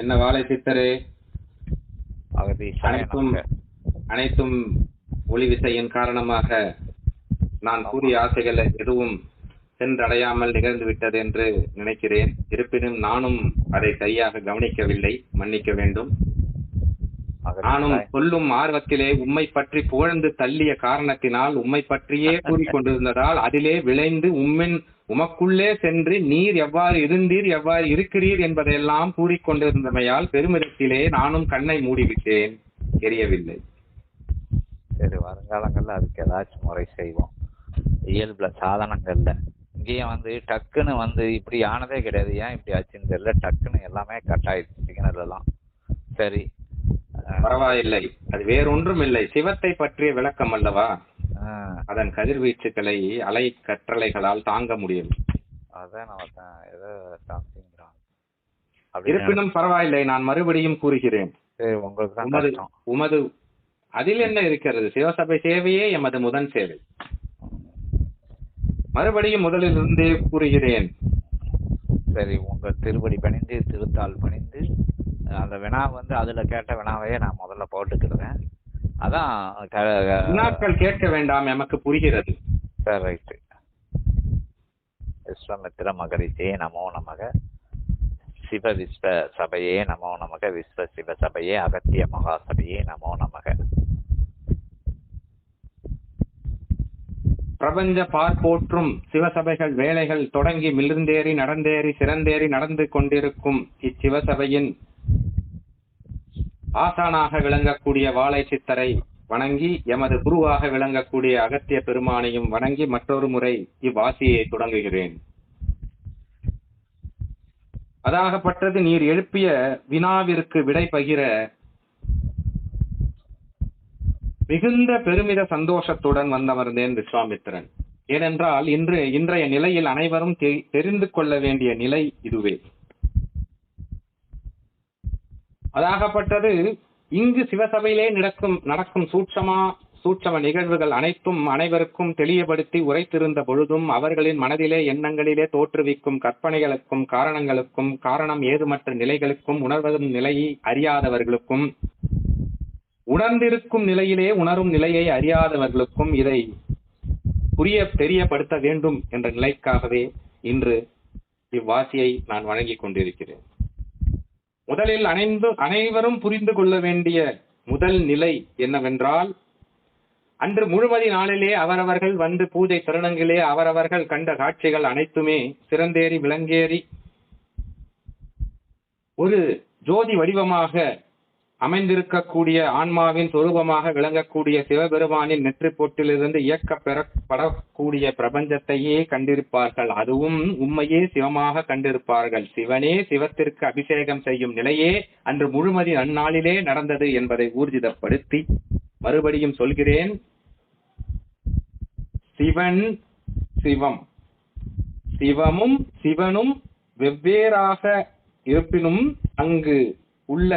என்ன வாழை சித்தரே? அனைத்தும் அனைத்தும் ஒளி விசையின் காரணமாக நான் கூறிய ஆசைகள் எதுவும் சென்றடையாமல் நிகழ்ந்து விட்டது என்று நினைக்கிறேன். இருப்பினும் நானும் அதை சரியாக கவனிக்கவில்லை மன்னிக்க வேண்டும். நானும் சொல்லும் ஆர்வத்திலே உம்மை பற்றி புகழ்ந்து தள்ளிய காரணத்தினால் உம்மை பற்றியே கூறிக்கொண்டிருந்ததால் அதிலே விளைந்து உம்மின் உமக்குள்ளே சென்று நீர் எவ்வாறு இருந்தீர் எவ்வாறு இருக்கிறீர் என்பதையெல்லாம் கூறிக்கொண்டிருந்தமையால் பெருமிதத்திலே நானும் கண்ணை மூடிவிட்டேன். தெரியவில்லை சரி வருங்காலங்கள்ல அதுக்கு ஏதாச்சும் முறை செய்வோம். இயல்புல சாதனங்கள்ல. இங்கேயும் வந்து டக்குன்னு வந்து இப்படி ஆனதே கிடையாது. ஏன் இப்படி ஆச்சுன்னு தெரியல. டக்குன்னு எல்லாமே கட் ஆயிடுச்சு சிக்னல் எல்லாம் சரி பரவாயில்லை. அது வேறொன்றும் இல்லை சிவத்தை பற்றிய விளக்கம் அல்லவா? அதன் கதிர்வீச்சுகளை அலை கற்றலைகளால் தாங்க முடியும். அதான் ஏதோ அப்படி இருப்பினும் பரவாயில்லை நான் மறுபடியும் கூறுகிறேன். உமது உமது அதில் என்ன இருக்கிறது? சிவசபை சேவையே எமது முதன் சேவை. மறுபடியும் முதலில் இருந்தே கூறுகிறேன். சரி உங்க திருப்படி பணிந்து திருத்தாள் பணிந்து அந்த வினா வந்து அதுல கேட்ட வினாவையே நான் முதல்ல போட்டுக்கிடுவேன். அதான் கேட்க வேண்டாம் எமக்கு புரிகிறது. ரைட்டு. விஸ்வமித்திர மகரிஷே நமோ நமக. சிவ விஸ்வ சபையே நமோ நமக. விஸ்வ சிவ சபையே அகத்திய மகாசபையே நமோ நமக. பிரபஞ்ச பார்ப்போற்றும் சிவசபைகள் வேலைகள் தொடங்கி மிளிர்ந்தேறி நடந்தேறி சிறந்தேறி நடந்து கொண்டிருக்கும் இச்சிவசபையின் ஆசானாக விளங்கக்கூடிய வாழை சித்தரை வணங்கி எமது குருவாக விளங்கக்கூடிய அகத்திய பெருமானையும் வணங்கி மற்றொரு முறை இவ்வாசியை தொடங்குகிறேன். அதாகப்பட்டது நீர் எழுப்பிய வினாவிற்கு விடை பகிர மிகுந்த பெருமித சந்தோஷத்துடன் வந்தமர்ந்தேன் விஸ்வாமித்திரன். ஏனென்றால் இன்று இன்றைய நிலையில் அனைவரும் தெரிந்து கொள்ள வேண்டிய நிலை இதுவே. அதாகப்பட்டது இங்கு சிவசபையிலே நடக்கும் நடக்கும் சூட்சமா சூட்சம நிகழ்வுகள் அனைத்தும் அனைவருக்கும் தெளியப்படுத்தி உரைத்திருந்த பொழுதும் அவர்களின் மனதிலே எண்ணங்களிலே தோற்றுவிக்கும் கற்பனைகளுக்கும் காரணங்களுக்கும் காரணம் ஏதுமற்ற நிலைகளுக்கும் உணர்வதும் நிலையை அறியாதவர்களுக்கும் உணர்ந்திருக்கும் நிலையிலே உணரும் நிலையை அறியாதவர்களுக்கும் இதை புரிய தெரியப்படுத்த வேண்டும் என்ற நிலைக்காகவே இன்று இவ்வாசியை நான் வழங்கிக் கொண்டிருக்கிறேன். முதலில் அனைந்து அனைவரும் புரிந்து கொள்ள வேண்டிய முதல் நிலை என்னவென்றால் அன்று முழுமதி நாளிலே அவரவர்கள் வந்து பூஜை தருணங்களே அவரவர்கள் கண்ட காட்சிகள் அனைத்துமே சிறந்தேறி விளங்கேறி ஒரு ஜோதி வடிவமாக அமைந்திருக்கக்கூடிய ஆன்மாவின் சொரூபமாக விளங்கக்கூடிய சிவபெருமானின் நெற்றி போட்டிலிருந்து இயக்க பெறப்படக்கூடிய பிரபஞ்சத்தையே கண்டிருப்பார்கள். அதுவும் உண்மையே சிவமாக கண்டிருப்பார்கள். சிவனே சிவத்திற்கு அபிஷேகம் செய்யும் நிலையே அன்று முழுமதி அந்நாளிலே நடந்தது என்பதை ஊர்ஜிதப்படுத்தி மறுபடியும் சொல்கிறேன். சிவன் சிவம். சிவமும் சிவனும் வெவ்வேறாக இருப்பினும் அங்கு உள்ள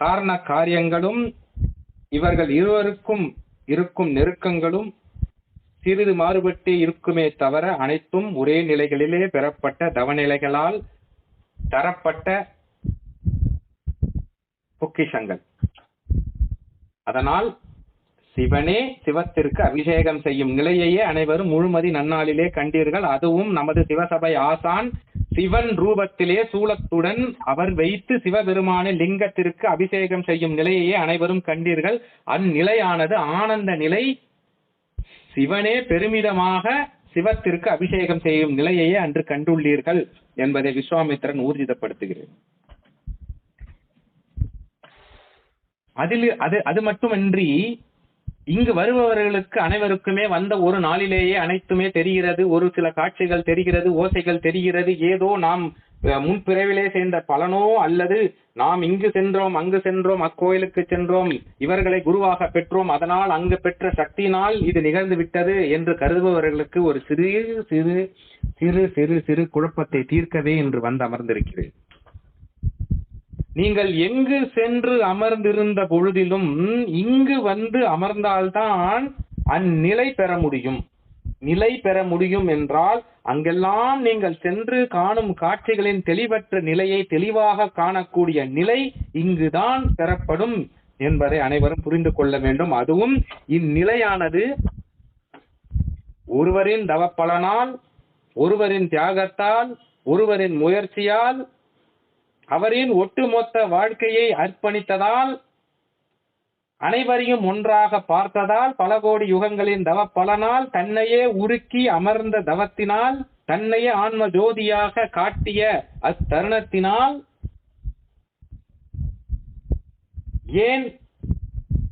காரண காரியங்களும் இவர்கள் இருவருக்கும் இருக்கும் நெருக்கங்களும் சிறிது மாறுபட்டு இருக்குமே தவிர அனைத்தும் ஒரே நிலைகளிலே பெறப்பட்ட தவநிலைகளால் தரப்பட்ட பொக்கிஷங்கள். அதனால் சிவனே சிவத்திற்கு அபிஷேகம் செய்யும் நிலையையே அனைவரும் முழுமதி நன்னாளிலே கண்டீர்கள். அதுவும் நமது சிவசபை ஆசான் சிவன் ரூபத்திலே சூலத்துடன் அவர் வைத்து சிவபெருமான லிங்கத்திற்கு அபிஷேகம் செய்யும் நிலையையே அனைவரும் கண்டீர்கள். அந்நிலையானது ஆனந்த நிலை சிவனே பெருமிதமாக சிவத்திற்கு அபிஷேகம் செய்யும் நிலையையே அன்று கண்டுள்ளீர்கள் என்பதை விஸ்வாமித்திரன் ஊர்ஜிதப்படுத்துகிறேன். அதில் அது அது மட்டுமின்றி இங்கு வருபவர்களுக்கு அனைவருக்குமே வந்த ஒரு நாளிலேயே அனைத்துமே தெரிகிறது. ஒரு சில காட்சிகள் தெரிகிறது ஓசைகள் தெரிகிறது. ஏதோ நாம் அஹ், முன்பிறவிலே சேர்ந்த பலனோ அல்லது நாம் இங்கு சென்றோம் அங்கு சென்றோம் அக்கோயிலுக்கு சென்றோம் இவர்களை குருவாக பெற்றோம் அதனால் அங்கு பெற்ற சக்தியினால் இது நிகழ்ந்து விட்டது என்று கருதுபவர்களுக்கு ஒரு சிறு சிறு சிறு சிறு சிறு குழப்பத்தை தீர்க்கவே இன்று வந்து அமர்ந்திருக்கிறேன். நீங்கள் எங்கு சென்று அமர்ந்திருந்த பொழுதிலும் இங்கு வந்து அமர்ந்தால்தான் அந்நிலை பெற முடியும். நிலை பெற முடியும் என்றால் அங்கெல்லாம் நீங்கள் சென்று காணும் காட்சிகளின் தெளிவற்ற நிலையை தெளிவாக காணக்கூடிய நிலை இங்குதான் பெறப்படும் என்பதை அனைவரும் புரிந்து கொள்ள வேண்டும். அதுவும் இந்நிலையானது ஒருவரின் தவப்பலனால் ஒருவரின் தியாகத்தால் ஒருவரின் முயற்சியால் அவரின் ஒட்டுமொத்த வாழ்க்கையை அர்ப்பணித்ததால் அனைவரையும் ஒன்றாக பார்த்ததால் பல கோடி யுகங்களின் தவ பலனால் தன்னையே உருக்கி அமர்ந்த தவத்தினால் தன்னையே ஆன்ம ஜோதியாக காட்டிய அத்தருணத்தினால் ஏன்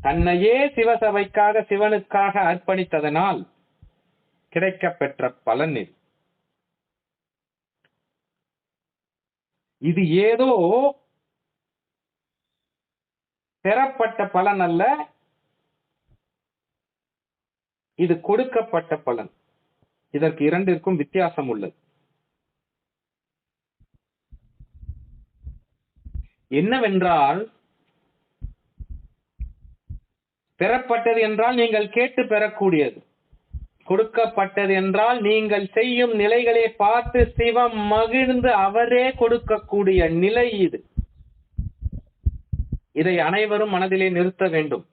தன்னையே சிவசபைக்காக சிவனுக்காக அர்ப்பணித்ததனால் கிடைக்கப்பெற்ற பலன் இது இது ஏதோ பெறப்பட்ட பலன் அல்ல. இது கொடுக்கப்பட்ட பலன். இதற்கு இரண்டிற்கும் வித்தியாசம் உள்ளது. என்னவென்றால் பெறப்பட்டது என்றால் நீங்கள் கேட்டு பெறக்கூடியது. கொடுக்கப்பட்டது என்றால் நீங்கள் செய்யும் நிலைகளை பார்த்து சிவம் மகிழ்ந்து அவரே கொடுக்கக்கூடிய நிலை இது. இதை அனைவரும் மனதிலே நிறுத்த வேண்டும்.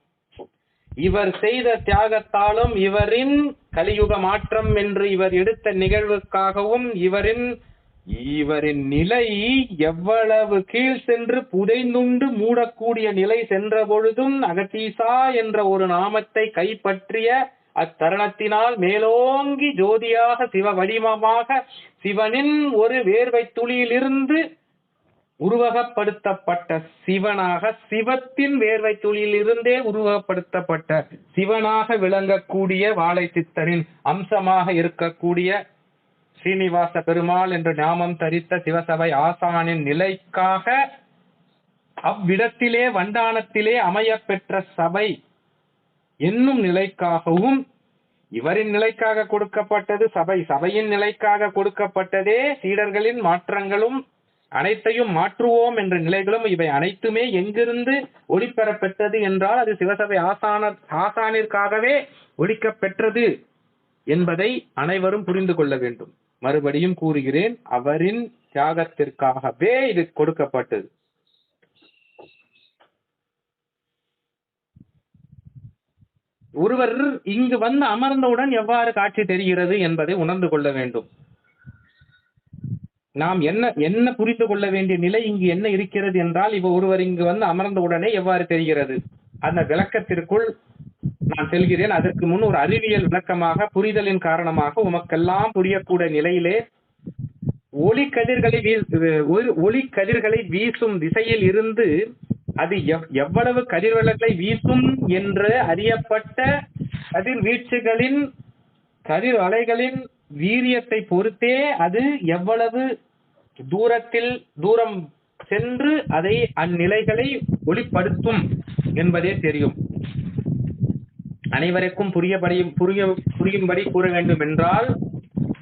இவர் செய்த தியாகத்தாலும் இவரின் கலியுக மாற்றம் என்று இவர் எடுத்த நிகழ்வுக்காகவும் இவரின் இவரின் நிலை எவ்வளவு கீழ் சென்று புதைந்துண்டு மூடக்கூடிய நிலை சென்ற பொழுதும் அகத்தீசா என்ற ஒரு நாமத்தை கைப்பற்றிய அத்தருணத்தினால் மேலோங்கி ஜோதியாக சிவ வடிவமாக சிவனின் ஒரு வேர்வை துளியிலிருந்து உருவகப்படுத்தப்பட்ட சிவனாக சிவத்தின் வேர்வை துளியிலிருந்தே உருவகப்படுத்தப்பட்ட சிவனாக விளங்கக்கூடிய வாழை சித்தரின் அம்சமாக இருக்கக்கூடிய ஸ்ரீனிவாச பெருமாள் என்று நாமம் தரித்த சிவசபை ஆசானின் நிலைக்காக அவ்விடத்திலே வண்டானத்திலே அமையப்பெற்ற சபை என்னும் நிலைக்காகவும் இவரின் நிலைக்காக கொடுக்கப்பட்டது சபை சபையின் நிலைக்காக கொடுக்கப்பட்டதே சீடர்களின் மாற்றங்களும் அனைத்தையும் மாற்றுவோம் என்ற நிலைகளும் இவை அனைத்துமே எங்கிருந்து ஒளிபெறப்பெற்றது என்றால் அது சிவசபை ஆசான ஆசானிற்காகவே ஒழிக்கப்பெற்றது என்பதை அனைவரும் புரிந்து கொள்ள வேண்டும். மறுபடியும் கூறுகிறேன் அவரின் தியாகத்திற்காகவே இது கொடுக்கப்பட்டது. ஒருவர் இங்கு வந்து அமர்ந்தவுடன் எவ்வாறு காட்சி தெரிகிறது என்பதை உணர்ந்து கொள்ள வேண்டும். நாம் என்ன என்ன புரிந்து கொள்ள வேண்டிய நிலை இங்கு என்ன இருக்கிறது என்றால் இவ ஒருவர் இங்கு வந்து அமர்ந்தவுடனே எவ்வாறு தெரிகிறது? அந்த விளக்கத்திற்குள் நான் செல்கிறேன். அதற்கு முன் ஒரு அறிவியல் விளக்கமாக புரிதலின் காரணமாக உமக்கெல்லாம் புரியக்கூடிய நிலையிலே ஒளி கதிர்களை வீ- ஒளி கதிர்களை வீசும் திசையில் இருந்து அது எவ்- எவ்வளவு கதிர்வலங்களை வீசும் என்று அறியப்பட்ட கதிர்வீச்சுகளின் கதிர் அலைகளின் வீரியத்தை பொறுத்தே அது எவ்வளவு தூரத்தில் தூரம் சென்று அதை அந்நிலைகளை ஒளிப்படுத்தும் என்பதே தெரியும். அனைவருக்கும் புரியபடியும் புரிய புரியும்படி கூற வேண்டும் என்றால்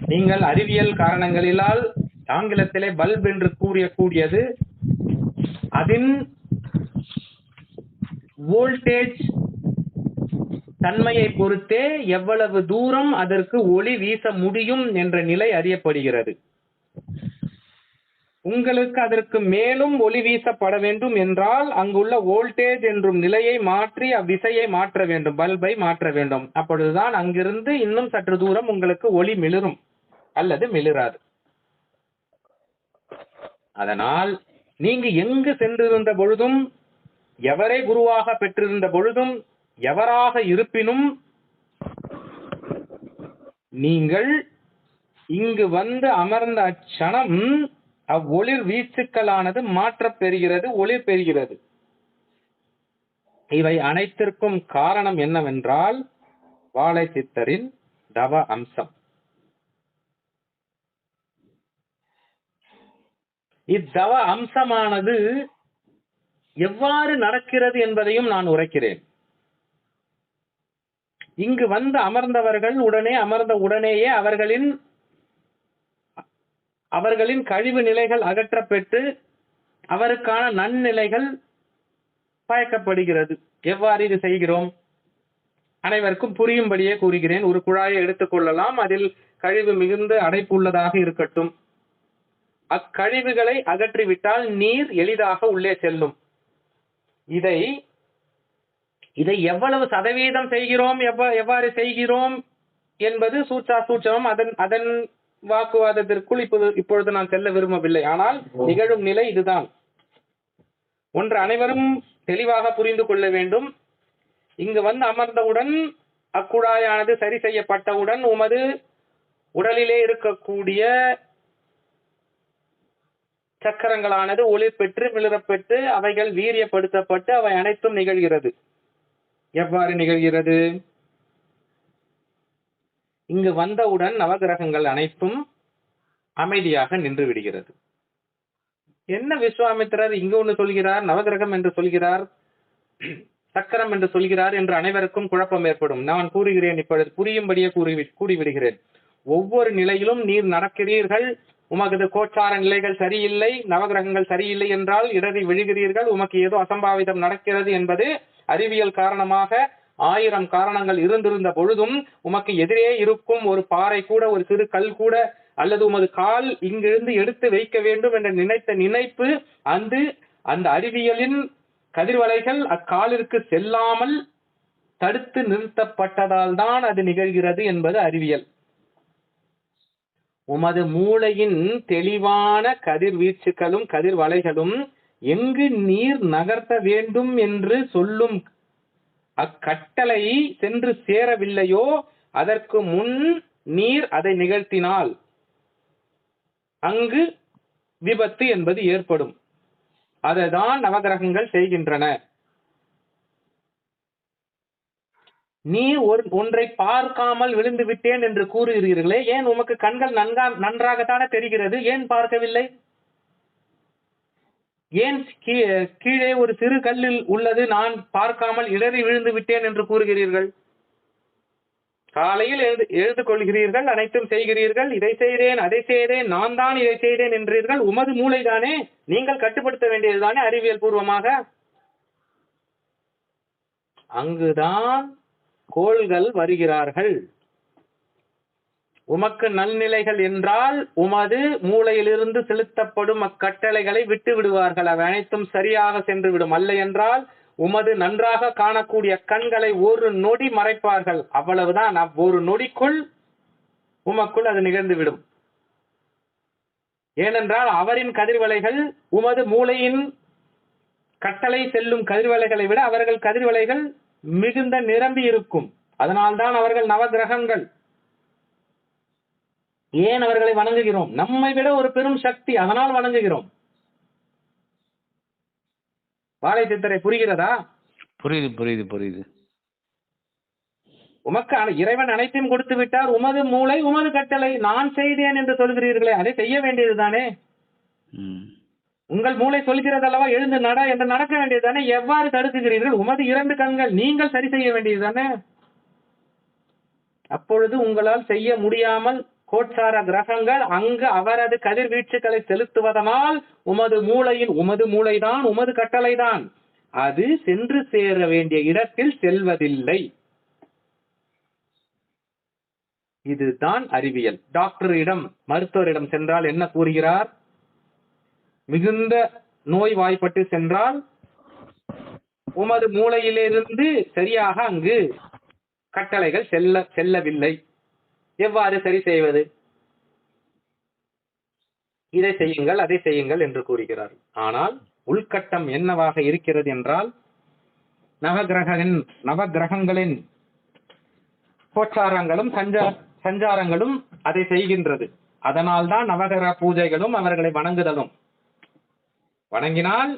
நீங்கள் அறிவியல் காரணங்களிலால் ஆங்கிலத்திலே பல்ப் என்று கூறிய கூடியது அதன் வோல்டேஜ் தன்மையை பொறுத்தே எவ்வளவு தூரம் அதற்கு ஒளி வீச முடியும் என்ற நிலை அறியப்படுகிறது. உங்களுக்கு அதற்கு மேலும் ஒளி வீசப்பட வேண்டும் என்றால் அங்குள்ள வோல்டேஜ் என்றும் நிலையை மாற்றி அவ்விசையை மாற்ற வேண்டும் பல்பை மாற்ற வேண்டும். அப்பொழுதுதான் அங்கிருந்து இன்னும் சற்று தூரம் உங்களுக்கு ஒளி மிளிரும் அல்லது மிளிராது. அதனால் நீங்க எங்கு சென்றிருந்த பொழுதும் எவரை குருவாக பெற்றிருந்த பொழுதும் எவராக இருப்பினும் நீங்கள் இங்கு வந்து அமர்ந்த அச்சணம் அவ்வொளிர் வீச்சுக்களானது மாற்றப் பெறுகிறது ஒளிர் பெறுகிறது. இவை அனைத்திற்கும் காரணம் என்னவென்றால் வாழை சித்தரின் தவ அம்சம். இத்தவ அம்சமானது எவ்வாறு நடக்கிறது என்பதையும் நான் உரைக்கிறேன். இங்கு வந்து அமர்ந்தவர்கள் உடனே அமர்ந்த உடனேயே அவர்களின் அவர்களின் கழிவு நிலைகள் அகற்றப்பெற்று அவருக்கான நன்னிலைகள் பயக்கப்படுகிறது. எவ்வாறு இது செய்கிறோம்? அனைவருக்கும் புரியும்படியே கூறுகிறேன். ஒரு குழாயை எடுத்துக்கொள்ளலாம் அதில் கழிவு மிகுந்த அடைப்பு உள்ளதாக இருக்கட்டும். அக்கழிவுகளை அகற்றிவிட்டால் நீர் எளிதாக உள்ளே செல்லும். இதை இதை எவ்வளவு சதவீதம் செய்கிறோம் எவ்வாறு செய்கிறோம் என்பது சூச்சா சூச்சமம். அதன் அதன் வாக்குவாதத்திற்குள் இப்போது இப்பொழுது நான் செல்ல விரும்பவில்லை. ஆனால் நிகழும் நிலை இதுதான். ஒன்று அனைவரும் தெளிவாக புரிந்து கொள்ள வேண்டும். இங்கு வந்து அமர்ந்தவுடன் அக்குழாயானது சரி செய்யப்பட்டவுடன் உமது உடலிலே இருக்கக்கூடிய சக்கரங்களானது ஒளிர் பெற்று மிளிரப்பெற்று அவைகள் வீரியப்படுத்தப்பட்டு அவை அனைத்தும் நிகழ்கிறது. எவ்வாறு நிகழ்கிறது? இங்கு வந்தவுடன் நவகிரகங்கள் அனைத்தும் அமைதியாக நின்று விடுகிறது. என்ன விஸ்வாமித்திரர் இங்கு ஒன்று சொல்கிறார்? நவகிரகம் என்று சொல்கிறார்? சக்கரம் என்று சொல்கிறார் என்று அனைவருக்கும் குழப்பம் ஏற்படும். நான் கூறுகிறேன் இப்பொழுது புரியும்படியே கூறி கூறிவிடுகிறேன். ஒவ்வொரு நிலையிலும் நீர் நடக்கிறீர்கள் உமக்கு கோச்சார நிலைகள் சரியில்லை நவகிரகங்கள் சரியில்லை என்றால் இடறி விழுகிறீர்கள் உமக்கு ஏதோ அசம்பாவிதம் நடக்கிறது என்பது அறிவியல் காரணமாக ஆயிரம் காரணங்கள் இருந்திருந்த பொழுதும் உமக்கு எதிரே இருக்கும் ஒரு பாறை கூட ஒரு சிறு கல் கூட அல்லது உமது கால் இங்கிருந்து எடுத்து வைக்க வேண்டும் என்று நினைத்த நினைப்பு அந்த அந்த அறிவியலின் கதிர்வலைகள் அக்காலிற்கு செல்லாமல் தடுத்து நிறுத்தப்பட்டதால் தான் அது நிகழ்கிறது என்பது அறிவியல். உமது மூளையின் தெளிவான கதிர்வீச்சுகளும் கதிர்வலைகளும் எங்கு நீர் நகர்த்த வேண்டும் என்று சொல்லும் அக்கட்டளை சென்று சேரவில்லையோ? அதற்கு முன் நீர் அதை நிகழ்த்தினால் அங்கு விபத்து என்பது ஏற்படும். அதைதான் நவகிரகங்கள் செய்கின்றன. நீ ஒரு ஒன்றை பார்க்காமல் விழுந்து விட்டேன் என்று கூறுகிறீர்களே ஏன் உமக்கு கண்கள் நன்கா நன்றாகத்தானே தெரிகிறது? ஏன் பார்க்கவில்லை? ஏன் கீழே ஒரு சிறு கல்லில் உள்ளது நான் பார்க்காமல் இடறி விழுந்து விட்டேன் என்று கூறுகிறீர்கள்? காலையில் எழுது எழுது கொள்கிறீர்கள் அனைத்தும் செய்கிறீர்கள் இதை செய்தேன் அதை செய்தேன் நான் தான் இதை செய்தேன் என்றீர்கள் உமது மூளைதானே நீங்கள் கட்டுப்படுத்த வேண்டியதுதானே அறிவியல் பூர்வமாக? அங்குதான் கோள்கள் வருகிறார்கள். உமக்கு நல்நிலைகள் என்றால் உமது மூளையிலிருந்து செலுத்தப்படும் அக்கட்டளைகளை விட்டு விடுவார்கள். அவை அனைத்தும் சரியாக சென்று விடும் அல்ல என்றால் உமது நன்றாக காணக்கூடிய கண்களை ஒரு நொடி மறைப்பார்கள். அவ்வளவுதான். அவ்வொரு நொடிக்குள் உமக்குள் அது நிகழ்ந்துவிடும். ஏனென்றால் அவரின் கதிர்வலைகள் உமது மூளையின் கட்டளை செல்லும் கதிர்வலைகளை விட அவர்கள் கதிர்வலைகள் மிகுந்த நிரம்பி இருக்கும். அதனால்தான் அவர்கள் நவகிரகங்கள். ஏன் அவர்களை வணங்குகிறோம்? நம்மை விட ஒரு பெரும் சக்தி அதனால் வணங்குகிறோம். வாழை சித்தரை புரிகிறதா? புரியுது புரியுது புரியுது. உமக்கு இறைவன் அனைத்தையும் கொடுத்து விட்டார். உமது மூளை உமது கட்டளை. நான் செய்தேன் என்று சொல்கிறீர்களே. அதை செய்ய வேண்டியதுதானே? உங்கள் மூளை சொல்கிறது அல்லவா எழுந்து நட என்று நடக்க வேண்டியதுதானே? எவ்வாறு தடுக்குகிறீர்கள்? உமது இரண்டு கண்கள் நீங்கள் சரி செய்ய வேண்டியதுதானே? அப்பொழுது உங்களால் செய்ய முடியாமல் கோட்சார கிரகங்கள் அங்கு அவரது கதிர்வீச்சுகளை செலுத்துவதனால் உமது மூளையின் உமது மூளைதான் உமது கட்டளைதான். அது சென்று சேர வேண்டிய இடத்தில் செல்வதில்லை. இதுதான் அறிவியல். டாக்டரிடம் மருத்துவரிடம் சென்றால் என்ன கூறுகிறார்? மிகுந்த நோய் வாய்ப்பட்டு சென்றால் உமது மூளையிலிருந்து சரியாக அங்கு கட்டளைகள் செல்ல செல்லவில்லை. எவ்வாறு சரி செய்வது? இதை செய்யுங்கள் அதை செய்யுங்கள் என்று கூறுகிறார். ஆனால் உள்கட்டம் என்னவாக இருக்கிறது என்றால் நவகிரகின் நவகிரகங்களின் கோச்சாரங்களும் சஞ்சா சஞ்சாரங்களும் அதை செய்கின்றது. அதனால்தான் நவகிரக பூஜைகளும் அவர்களை வணங்குதலும். வணங்கினால்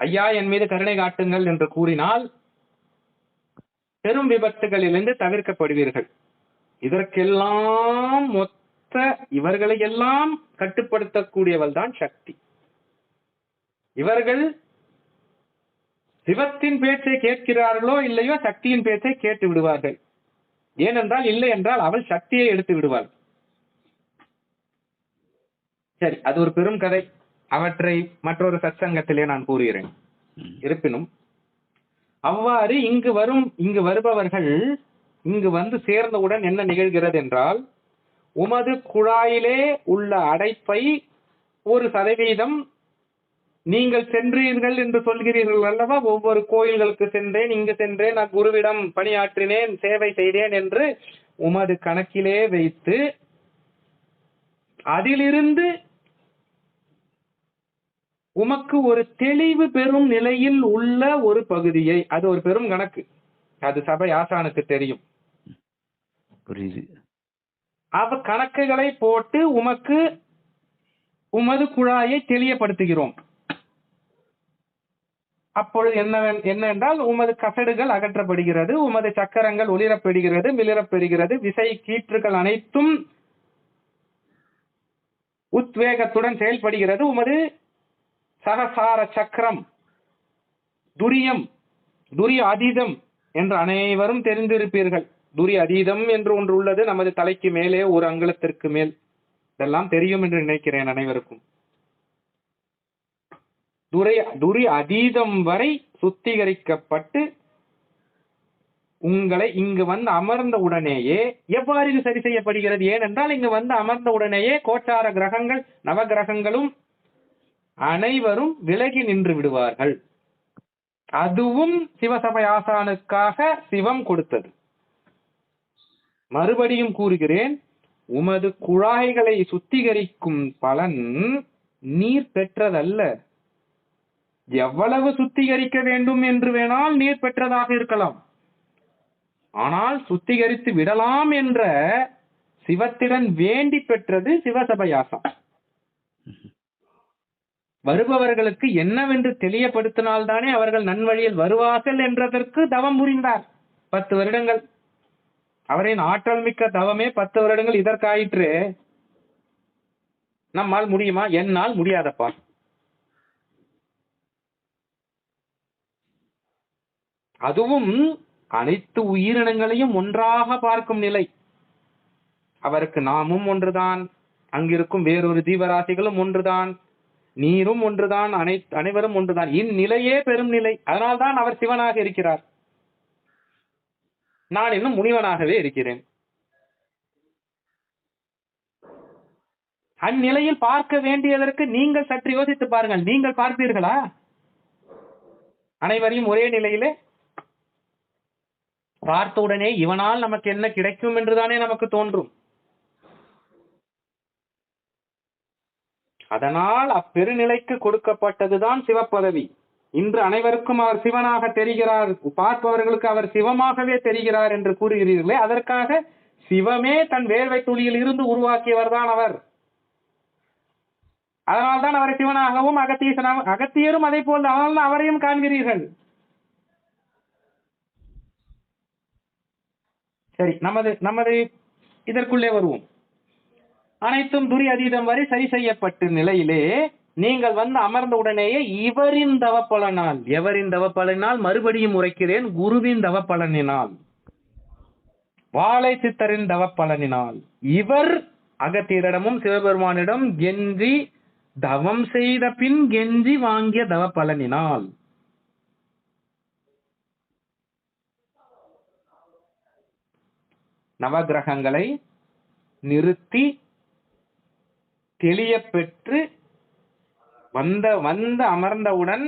ஐயா என் மீது கருணை காட்டுங்கள் என்று கூறினால் பெரும் விபத்துகளிலிருந்து தவிர்க்கப்படுவீர்கள். இதற்கெல்லாம் மொத்த இவர்களை எல்லாம் கட்டுப்படுத்தக்கூடியவள் தான் சக்தி. இவர்கள் சிவத்தின் பேச்சை கேட்கிறார்களோ இல்லையோ சக்தியின் பேச்சை கேட்டு விடுவார்கள். ஏனென்றால் இல்லை என்றால் அவள் சக்தியை எடுத்து விடுவாள். சரி அது ஒரு பெரும் கதை. அவற்றை மற்றொரு சத்சங்கத்திலே நான் கூறுகிறேன். இருப்பினும் அவ்வாறு இங்கு வரும் இங்கு வருபவர்கள் இங்கு வந்து சேர்ந்தவுடன் என்ன நிகழ்கிறது என்றால் உமது குழாயிலே உள்ள அடைப்பை ஒரு சதவீதம் நீங்கள் சென்றீர்கள் என்று சொல்கிறீர்கள் அல்லவா? ஒவ்வொரு கோயில்களுக்கு சென்றேன் இங்கு சென்றேன் நான் குருவிடம் பணியாற்றினேன் சேவை செய்தேன் என்று உமது கணக்கிலே வைத்து அதிலிருந்து உமக்கு ஒரு தெளிவு பெறும் நிலையில் உள்ள ஒரு பகுதியை அது ஒரு பெரும் கணக்கு. அது சபை ஆசானுக்கு தெரியும். புரியுது. அவ கணக்குகளை போட்டு உமக்கு உமது குழாயை தெளியப்படுத்துகிறோம். அப்பொழுது என்ன என்ன என்றால் உமது கசடுகள் அகற்றப்படுகிறது உமது சக்கரங்கள் ஒளிரப்பெறுகிறது மிளிரப்பெறுகிறது விசை கீற்றுகள் அனைத்தும் உத்வேகத்துடன் செயல்படுகிறது உமது சகசார சக்கரம் துரியம் துரிய அதீதம் என்று அனைவரும் தெரிந்திருப்பீர்கள். துரிய அதீதம் என்று ஒன்று உள்ளது நமது தலைக்கு மேலே ஒரு அங்குலத்திற்கு மேல். இதெல்லாம் தெரியும் என்று நினைக்கிறேன் அனைவருக்கும். துரை துரி அதீதம் வரை சுத்திகரிக்கப்பட்டு உங்களை இங்கு வந்து அமர்ந்த உடனேயே எவ்வாறு இது சரி செய்யப்படுகிறது? ஏனென்றால் இங்கு வந்து அமர்ந்த உடனேயே கோச்சார கிரகங்கள் நவகிரகங்களும் அனைவரும் விலகி நின்று விடுவார்கள். அதுவும் சிவசபை ஆசானுக்காக சிவம் கொடுத்தது. மறுபடியும் கூறுகிறேன் உமது குழாய்களை சுத்திகரிக்கும் பலன் நீர் பெற்றதல்ல. எவ்வளவு சுத்திகரிக்க வேண்டும் என்று வேணால் நீர் பெற்றதாக இருக்கலாம். ஆனால் சுத்திகரித்து விடலாம் என்ற சிவத்திடன் வேண்டி பெற்றது சிவசபையாசம் வருபவர்களுக்கு என்னவென்று தெளியப்படுத்தினால்தானே அவர்கள் நன்வழியில் வருவார்கள் என்றதற்கு தவம் புரிந்தார். பத்து வருடங்கள். அவரின் ஆற்றல் மிக்க தவமே பத்து வருடங்கள் இதற்காயிற்று. நம்மால் முடியுமா? என்னால் முடியாதப்பா. அதுவும் அனைத்து உயிரினங்களையும் ஒன்றாக பார்க்கும் நிலை. அவருக்கு நாமும் ஒன்றுதான். அங்கிருக்கும் வேறொரு ஜீவராசிகளும் ஒன்றுதான். நீரும் ஒன்றுதான் அனை அனைவரும் ஒன்றுதான். இந்நிலையே பெரும் நிலை. அதனால்தான் அவர் சிவனாக இருக்கிறார். நான் இன்னும் முனிவனாகவே இருக்கிறேன். அந்நிலையில் பார்க்க வேண்டியதற்கு நீங்கள் சற்று யோசித்து பாருங்கள். நீங்கள் பார்ப்பீர்களா அனைவரையும் ஒரே நிலையிலே பார்த்தவுடனே இவனால் நமக்கு என்ன கிடைக்கும் என்றுதானே நமக்கு தோன்றும். அதனால் அப்பெருநிலைக்கு கொடுக்கப்பட்டதுதான் சிவப்பதவி. இன்று அனைவருக்கும் அவர் சிவனாக தெரிகிறார். பார்ப்பவர்களுக்கு அவர் சிவமாகவே தெரிகிறார் என்று கூறுகிறீர்களே அதற்காக சிவமே தன் வேர்வை துளியில் இருந்து உருவாக்கியவர் தான் அவர். அதனால்தான் அவரை சிவனாகவும் அகத்தீசனாக அகத்தியரும் அதை போல் அதனால் அவரையும் காண்கிறீர்கள். சரி நமது நமது இதற்குள்ளே வருவோம். அனைத்தும் துரி அதீதம் வரை சரி செய்யப்பட்ட நிலையிலே நீங்கள் வந்து அமர்ந்த உடனேயே இவரின் தவப்பலனால் எவரின் தவப்பலனால் மறுபடியும் உரைக்கிறேன் குருவின் தவப்பலனினால். வாழை சித்தரின் தவப்பலனினால். இவர் அகத்தியரிடமும் சிவபெருமானிடம் கெஞ்சி தவம் செய்த பின் கெஞ்சி வாங்கிய தவப்பலனினால். நவகிரகங்களை நிறுத்தி தெளிய பெற்று வந்த வந்து அமர்ந்தவுடன்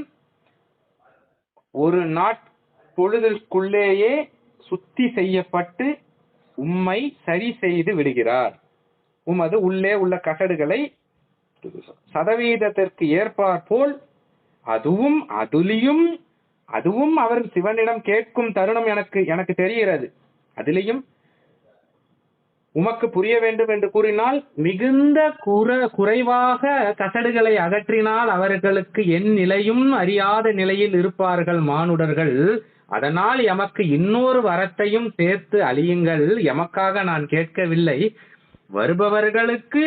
ஒரு நாட்பொழுதற்குள்ளேயே சுத்தி செய்யப்பட்டு உம்மை சரி செய்து விடுகிறார். உமது உள்ளே உள்ள கசடுகளை சதவீதத்திற்கு ஏற்பார் போல் அதுவும் அதுலியும் அதுவும் அவர் சிவனிடம் கேட்கும் தருணம் எனக்கு எனக்கு தெரிகிறது. அதிலையும் உமக்கு புரிய வேண்டும் என்று கூறினால் மிகுந்த குற குறைவாக கசடுகளை அகற்றினால் அவர்களுக்கு என் நிலையும் அறியாத நிலையில் இருப்பார்கள் மானுடர்கள். அதனால் எமக்கு இன்னொரு வரத்தையும் சேர்த்து அழியுங்கள். எமக்காக நான் கேட்கவில்லை. வருபவர்களுக்கு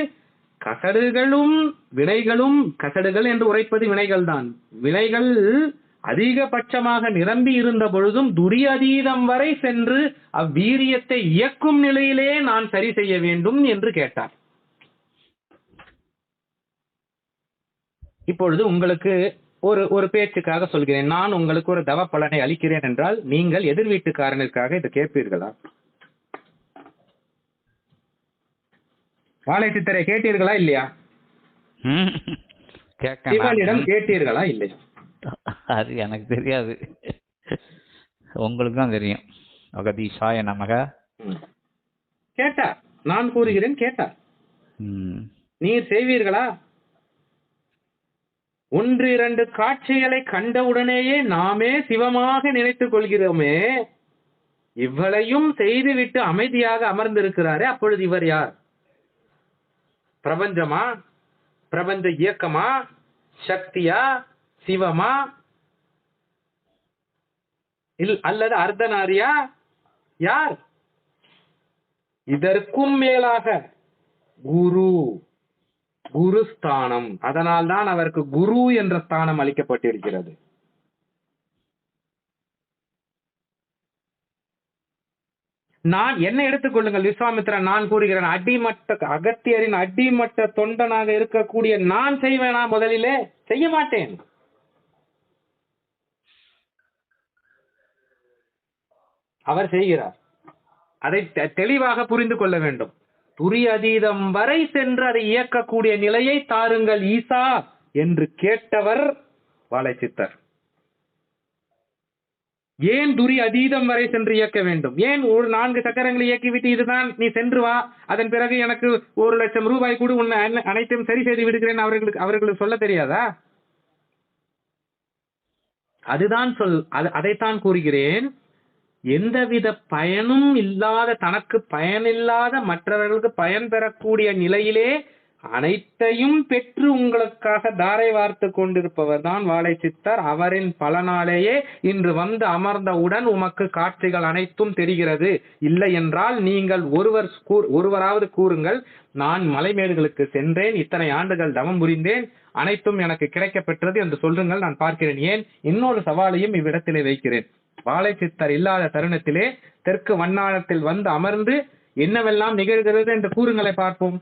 கசடுகளும் வினைகளும் கசடுகள் என்று உரைப்பது வினைகள் தான் வினைகள் அதிகபட்சமாக நிரம்பி இருந்த பொழுதும் துரியதீதம் வரை சென்று அவ்வீரியத்தை இயக்கும் நிலையிலே நான் சரி செய்ய வேண்டும் என்று கேட்டார். இப்பொழுது உங்களுக்கு ஒரு ஒரு பேச்சுக்காக சொல்கிறேன். நான் உங்களுக்கு ஒரு தவ பலனை அளிக்கிறேன் என்றால் நீங்கள் எதிர் வீட்டுக்காரனுக்காக இதை கேட்பீர்களா? வாழை சித்தரை கேட்டீர்களா இல்லையா? கேட்டீர்களா இல்லையா? அது எனக்கு தெரியாது. உங்களுக்கு தான் தெரியும் அகதீஷாய நமக. கேட்டார் நான் கூறுகிறேன் கேட்டார். நீர் செய்வீர்களா? ஒன்று இரண்டு காட்சிகளை கண்டவுடனேயே நாமே சிவமாக நினைத்துக் கொள்கிறோமே. இவ்வளையும் செய்துவிட்டு அமைதியாக அமர்ந்திருக்கிறாரே அப்பொழுது இவர் யார்? பிரபஞ்சமா? பிரபஞ்ச இயக்கமா? சக்தியா? சிவமா? இல் அல்லது அர்த்தநாரியா? யார்? இதற்கும் மேலாக குரு குரு ஸ்தானம் அதனால்தான் அவருக்கு குரு என்ற ஸ்தானம் அளிக்கப்பட்டிருக்கிறது. நான் என்ன எடுத்துக்கொள்ளுங்கள் விஸ்வாமித்ரா? நான் கூறுகிறேன் அடிமட்ட அகத்தியரின் அடிமட்ட தொண்டனாக இருக்கக்கூடிய நான் செய்வேனா முதலிலே? செய்ய மாட்டேன். அவர் செய்கிறார். அதை தெ- தெளிவாக புரிந்து கொள்ள வேண்டும். துரி அதீதம் வரை சென்று அதை இயக்கக்கூடிய நிலையை தாருங்கள் ஈசா என்று கேட்டவர் வாழைச்சித்தர். ஏன் துரி அதீதம் வரை சென்று இயக்க வேண்டும்? ஏன் ஒரு நான்கு சக்கரங்களை இயக்கிவிட்டு இதுதான் நீ சென்று வா அதன் பிறகு எனக்கு ஒரு லட்சம் ரூபாய் கூட உன்னை அன- அனைத்தையும் சரி செய்து விடுகிறேன் அவர்களுக்கு அவர்களுக்கு சொல்ல தெரியாதா? அதுதான் சொல் அது அதைத்தான் கூறுகிறேன். எந்தவித பயனும் இல்லாத தனக்கு பயனில்லாத மற்றவர்களுக்கு பயன் பெறக்கூடிய நிலையிலே அனைத்தையும் பெற்று உங்களுக்காக தாரை வார்த்து கொண்டிருப்பவர் தான் வாழை சித்தர். அவரின் பலனாலேயே இன்று வந்து அமர்ந்தவுடன் உமக்கு காட்சிகள் அனைத்தும் தெரிகிறது. இல்லை என்றால் நீங்கள் ஒருவர் கூ- ஒருவராவது கூறுங்கள். நான் மலைமேடுகளுக்கு சென்றேன். இத்தனை ஆண்டுகள் தவம் புரிந்தேன். அனைத்தும் எனக்கு கிடைக்கப்பெற்றது என்று சொல்லுங்கள். நான் பார்க்கிறேன். ஏன்? இன்னொரு சவாலையும் இவ்விடத்திலே வைக்கிறேன். வாழை சித்தர் இல்லாத தருணத்திலே தெற்கு வண்ணானத்தில் வந்து அமர்ந்து என்னவெல்லாம் நிகழ்கிறது என்று கூறுங்களை பார்ப்போம்.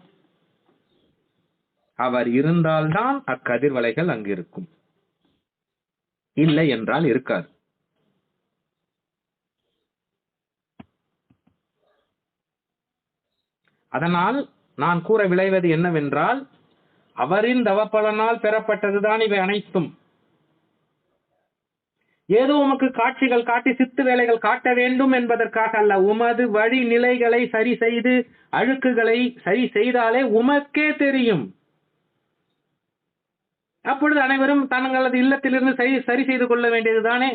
அவர் இருந்தால்தான் அக்கதிர்வலைகள் அங்கு இருக்கும் இல்லை என்றால் இருக்காது. அதனால் நான் கூற விளைவது என்னவென்றால் அவரின் தவப்பலனால் பெறப்பட்டதுதான் இவை அனைத்தும். ஏதோ உமக்கு காட்சிகள் காட்டி சித்து வேலைகள் காட்ட வேண்டும் என்பதற்காக அல்ல. உமது வழி நிலைகளை சரி செய்து அழுக்குகளை சரி செய்தாலே உமக்கே தெரியும். அப்பொழுது அனைவரும் தங்களது இல்லத்திலிருந்து சரி சரி செய்து கொள்ள வேண்டியதுதானே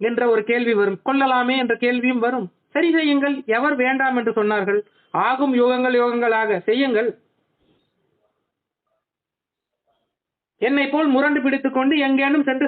என்ற ஒரு கேள்வி வரும். கொள்ளலாமே என்ற கேள்வியும் வரும். சரி செய்யுங்கள். எவர் வேண்டாம் என்று சொன்னார்கள். ஆகும் யோகங்கள் யோகங்களாக. செய்யுங்கள். என்னை போல் முரண்டு பிடித்துக் கொண்டு எங்கேனும் சென்று